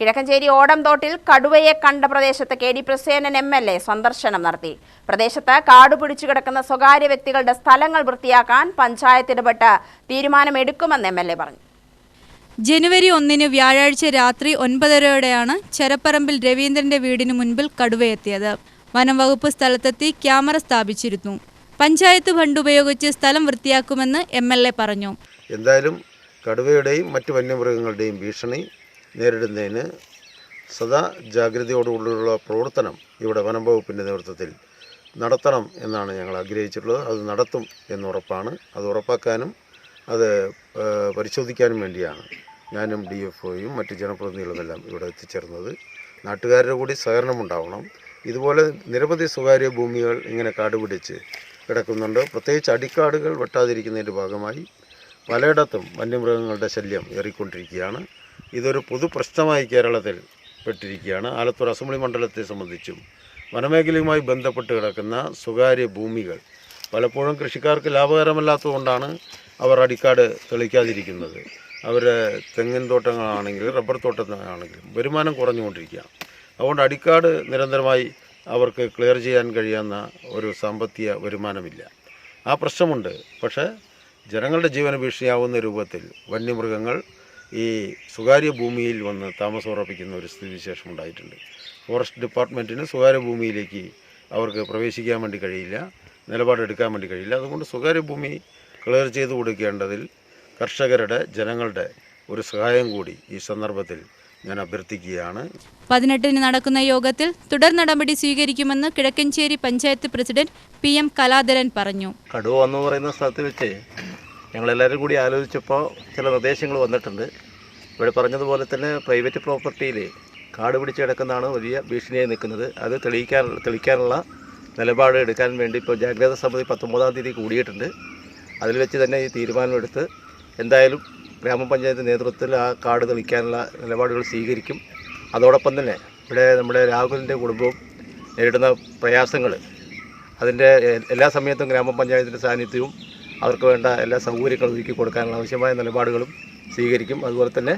കിഴക്കഞ്ചേരി ഓടംതോട്ടിൽ കടുവയെ കണ്ട പ്രദേശത്ത് K D Prasenan M L A സന്ദർശനം നടത്തി. പ്രദേശത്ത് കാട് പിടിച്ചു കിടക്കുന്ന സ്വകാര്യ വ്യക്തികളുടെ സ്ഥലങ്ങൾ വൃത്തിയാക്കാൻ പഞ്ചായത്ത് ഇടപെട്ട് തീരുമാനമെടുക്കുമെന്ന് എം എൽ എ പറഞ്ഞു. ജനുവരി ഒന്നിന് വ്യാഴാഴ്ച രാത്രി ഒൻപതരയോടെയാണ് ചെരപ്പറമ്പിൽ രവീന്ദ്രന്റെ വീടിന് മുൻപിൽ കടുവയെത്തിയത് വനം വകുപ്പ് സ്ഥലത്തെത്തി ക്യാമറ സ്ഥാപിച്ചിരുന്നു. പഞ്ചായത്ത് ഫണ്ട് ഉപയോഗിച്ച് സ്ഥലം വൃത്തിയാക്കുമെന്ന് എം എൽ എ പറഞ്ഞു. എന്തായാലും കടുവയുടെയും മറ്റ് വന്യമൃഗങ്ങളുടെയും ഭീഷണി നേരിടുന്നതിന് സദാ ജാഗ്രതയോടുകൂടിയുള്ള പ്രവർത്തനം ഇവിടെ വനം വകുപ്പിന്റെ നേതൃത്വത്തിൽ നടത്തണം എന്നാണ് ഞങ്ങൾ ആഗ്രഹിച്ചിട്ടുള്ളത്. അത് നടത്തും എന്നുറപ്പാണ്. അത് ഉറപ്പാക്കാനും അത് പരിശോധിക്കാനും വേണ്ടിയാണ് ഞാനും ഡി എഫ് ഒയും മറ്റ് ജനപ്രതിനിധികളുമെല്ലാം ഇവിടെ എത്തിച്ചേർന്നത്. നാട്ടുകാരുടെ കൂടി സഹകരണം ഉണ്ടാവണം. ഇതുപോലെ നിരവധി സ്വകാര്യ ഭൂമികൾ ഇങ്ങനെ കാടുപിടിച്ച് കിടക്കുന്നുണ്ട്. പ്രത്യേകിച്ച് അടിക്കാടുകൾ വെട്ടാതിരിക്കുന്നതിന്റെ ഭാഗമായി പലയിടത്തും വന്യമൃഗങ്ങളുടെ ശല്യം ഏറിക്കൊണ്ടിരിക്കുകയാണ്. ഇതൊരു പൊതു പ്രശ്നമായി കേരളത്തിൽ പെട്ടിരിക്കുകയാണ്. ആലത്തൂർ അസംബ്ലി മണ്ഡലത്തെ സംബന്ധിച്ചും വനമേഖലയുമായി ബന്ധപ്പെട്ട് കിടക്കുന്ന സ്വകാര്യ ഭൂമികൾ പലപ്പോഴും കൃഷിക്കാർക്ക് ലാഭകരമല്ലാത്തതുകൊണ്ടാണ് അവർ അടിക്കാട് തെളിക്കാതിരിക്കുന്നത്. അവർ തെങ്ങിൻ തോട്ടങ്ങളാണെങ്കിൽ റബ്ബർ തോട്ടങ്ങളാണെങ്കിലും വരുമാനം കുറഞ്ഞുകൊണ്ടിരിക്കുകയാണ്. അതുകൊണ്ട് അടിക്കാട് നിരന്തരമായി അവർക്ക് ക്ലിയർ ചെയ്യാൻ കഴിയുന്ന ഒരു സാമ്പത്തിക വരുമാനമില്ല. ആ പ്രശ്നമുണ്ട്. പക്ഷേ ജനങ്ങളുടെ ജീവന ഭീഷണിയാവുന്ന രൂപത്തിൽ വന്യമൃഗങ്ങൾ ഈ സ്വകാര്യ ഭൂമിയിൽ വന്ന് താമസം ഉറപ്പിക്കുന്ന ഒരു സ്ഥിതിവിശേഷം ഉണ്ടായിട്ടുണ്ട്. ഫോറസ്റ്റ് ഡിപ്പാർട്ട്മെന്റിന് സ്വകാര്യ ഭൂമിയിലേക്ക് അവർക്ക് പ്രവേശിക്കാൻ വേണ്ടി കഴിയില്ല നിലപാടെടുക്കാൻ വേണ്ടി കഴിയില്ല. അതുകൊണ്ട് സ്വകാര്യ ഭൂമി ക്ലിയർ ചെയ്ത് കൊടുക്കേണ്ടതിൽ കർഷകരുടെ ജനങ്ങളുടെ ഒരു സഹായം കൂടി ഈ സന്ദർഭത്തിൽ ഞാൻ അഭ്യർത്ഥിക്കുകയാണ്. പതിനെട്ടിന് നടക്കുന്ന യോഗത്തിൽ തുടർ നടപടി സ്വീകരിക്കുമെന്ന് Kizhakkanchery panchayat president P M Kaladharan പറഞ്ഞു. കടുവ എന്ന് പറയുന്ന സ്ഥലത്ത് വെച്ച് ഞങ്ങളെല്ലാവരും കൂടി ആലോചിച്ചപ്പോൾ ചില നിർദ്ദേശങ്ങൾ വന്നിട്ടുണ്ട്. ഇവിടെ പറഞ്ഞതുപോലെ തന്നെ പ്രൈവറ്റ് പ്രോപ്പർട്ടിയിൽ കാട് പിടിച്ച് കിടക്കുന്നതാണ് വലിയ ഭീഷണിയായി നിൽക്കുന്നത്. അത് തെളിയിക്കാൻ തെളിയിക്കാനുള്ള നിലപാട് എടുക്കാൻ വേണ്ടി ഇപ്പോൾ ജാഗ്രതാ സമിതി പത്തൊമ്പതാം തീയതി കൂടിയിട്ടുണ്ട്. അതിൽ വെച്ച് തന്നെ ഈ തീരുമാനമെടുത്ത് എന്തായാലും ഗ്രാമപഞ്ചായത്ത് നേതൃത്വത്തിൽ ആ കാട് തെളിക്കാനുള്ള നിലപാടുകൾ സ്വീകരിക്കും. അതോടൊപ്പം തന്നെ ഇവിടെ നമ്മുടെ രാഹുലിന്റെ കുടുംബവും നേരിടുന്ന പ്രയാസങ്ങൾ അതിന്റെ എല്ലാ സമയത്തും ഗ്രാമപഞ്ചായത്തിന്റെ സാന്നിധ്യവും അവർക്ക് വേണ്ട എല്ലാ സൗകര്യങ്ങളും ഒരുക്കി കൊടുക്കാനുള്ള ആവശ്യമായ നിലപാടുകളും സ്വീകരിക്കും. അതുപോലെ തന്നെ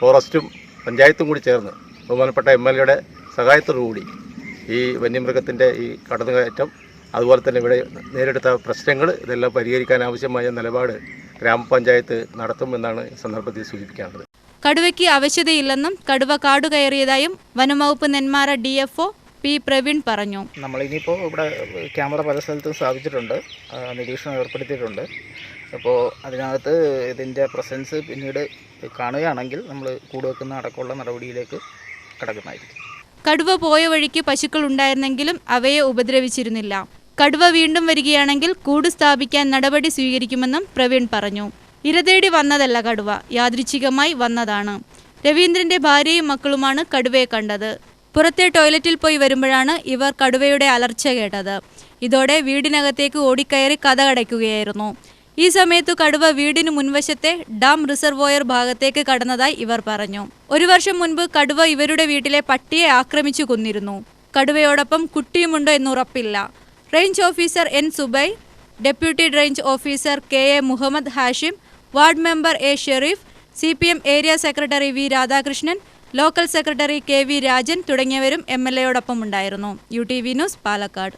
ഫോറസ്റ്റും പഞ്ചായത്തും കൂടി ചേർന്ന് ബഹുമാനപ്പെട്ട എം എൽ എയുടെ സഹായത്തോടുകൂടി ഈ വന്യമൃഗത്തിന്റെ ഈ കടന്നുകയറ്റം അതുപോലെ തന്നെ ഇവിടെ നേരിടുത്ത പ്രശ്നങ്ങൾ ഇതെല്ലാം പരിഹരിക്കാൻ ആവശ്യമായ നിലപാട് ഗ്രാമപഞ്ചായത്ത് നടത്തുമെന്നാണ് സന്ദർഭത്തിൽ സൂചിപ്പിക്കാനുള്ളത്. കടുവയ്ക്ക് ആവശ്യതയില്ലെന്നും കടുവ കാടുകയറിയതായും വനംവകുപ്പ് നെന്മാറ ഡി പി പ്രവീൺ പറഞ്ഞു. നമ്മളിനിയിപ്പോൾ ഇവിടെ ക്യാമറ പല സ്ഥലത്തും സ്ഥാപിച്ചിട്ടുണ്ട്. നിരീക്ഷണം ഏർപ്പെടുത്തിയിട്ടുണ്ട്. അപ്പോൾ അതിനകത്ത് ഇതിന്റെ പ്രസൻസ് പിന്നീട് കാണുകയാണെങ്കിൽ നമ്മൾ കൂടുവെക്കുന്ന അടക്കമുള്ള നടപടിയിലേക്ക് കടക്കുന്നതായിരിക്കും കടുവ പോയ വഴിക്ക് പശുക്കൾ ഉണ്ടായിരുന്നെങ്കിലും അവയെ ഉപദ്രവിച്ചിരുന്നില്ല. കടുവ വീണ്ടും വരികയാണെങ്കിൽ കൂട് സ്ഥാപിക്കാൻ നടപടി സ്വീകരിക്കുമെന്നും പ്രവീൺ പറഞ്ഞു. ഇരതേടി വന്നതല്ല കടുവ യാദൃച്ഛികമായി വന്നതാണ്. രവീന്ദ്രന്റെ ഭാര്യയും മക്കളുമാണ് കടുവയെ കണ്ടത്. പുറത്തെ ടോയ്ലറ്റിൽ പോയി വരുമ്പോഴാണ് ഇവർ കടുവയുടെ അലർച്ച കേട്ടത്. ഇതോടെ വീടിനകത്തേക്ക് ഓടിക്കയറി കഥകടയ്ക്കുകയായിരുന്നു ഈ സമയത്തു കടുവ വീടിന് മുൻവശത്തെ ഡാം റിസർവോയർ ഭാഗത്തേക്ക് കടന്നതായി ഇവർ പറഞ്ഞു. ഒരു വർഷം മുൻപ് കടുവ ഇവരുടെ വീട്ടിലെ പട്ടിയെ ആക്രമിച്ചു കൊന്നിരുന്നു. കടുവയോടൊപ്പം കുട്ടിയുമുണ്ടോ എന്ന് ഉറപ്പില്ല. Range officer N. Subai deputy range officer K. A. Muhammad Hashim ward member A. Sherif C. Area secretary V. Radhakrishnan local secretary K V Rajan തുടങ്ങിയവരും എം എൽ എയോടൊപ്പം ഉണ്ടായിരുന്നു. U T V news Palakkad.